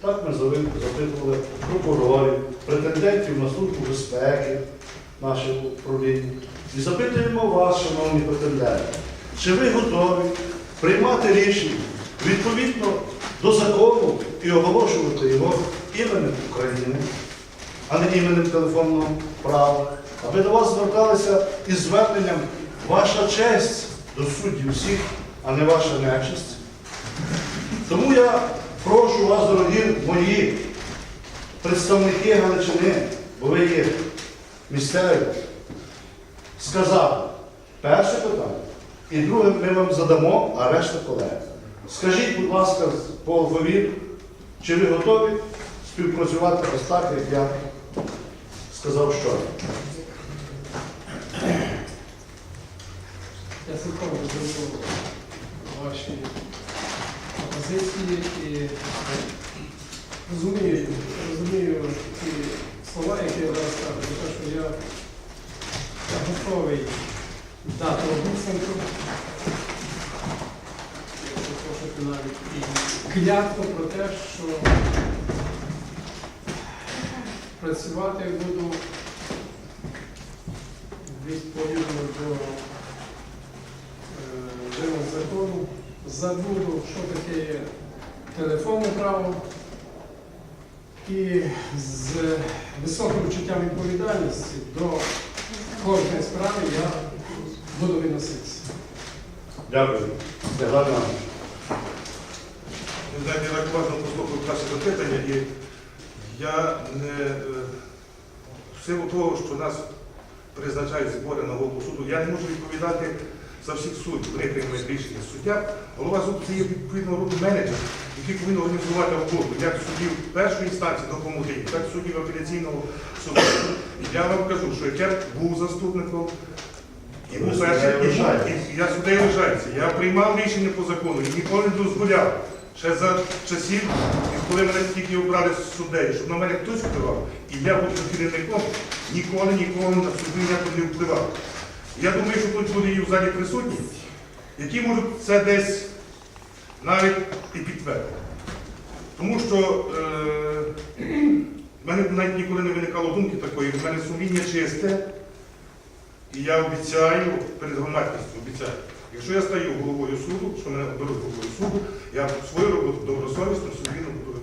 Так ми запитували прокурорів, претендентів на службу безпеки нашого управління. І запитуємо вас, шановні претенденти, чи ви готові приймати рішення відповідно до закону і оголошувати його іменем України, а не іменем телефонного права, аби до вас зверталися із зверненням ваша честь до суддів всіх, а не ваша нечисть. Тому я прошу вас, дорогі мої представники Галичини, бо ви є місцеві, сказати перше питання, і друге ми вам задамо, а решта колеги. Скажіть, будь ласка, по алфавіту, чи ви готові співпрацювати ось так, як я сказав щойно? Я розумію ваші позиції і розумію, розумію ті слова, які я зараз кажу, те, що я, я готовий дати обіцянку, запрошувати і клятву про те, що працювати буду відповідно до забуду, що таке є телефонне право. І з високим почуттям відповідальності до кожної справи я буду відноситися. Дякую. Степан Іванович. Не знаю, я так уважно послухав ваше запитання, і я не е, в силу того, що нас призначають збори на голову суду, я не можу відповідати за всіх суддів. Вони приймають рішення. Суддя, голова суду це є відповідно роду менеджер, який повинен організувати роботу, як суддів першої інстанції допомогти, так суддів апеляційного суду. І я вам кажу, що я був заступником, і був перший, і, я суддею лишаюся. Я приймав рішення по закону і ніколи не дозволяв. Ще за часів, коли мене тільки обрали суддею, щоб на мене хтось впливав, і я був керівником, ніколи ніколи на суду ніяко не впливав. Я думаю, що тут буде і в залі присутні, які можуть це десь навіть і підтвердити. Тому що е, в мене навіть ніколи не виникало думки такої, в мене сумління чисте, і я обіцяю перед громадськістю, обіцяю. Якщо я стаю головою суду, що мене оберуть головою суду, я свою роботу добросовісно, сумлінно буду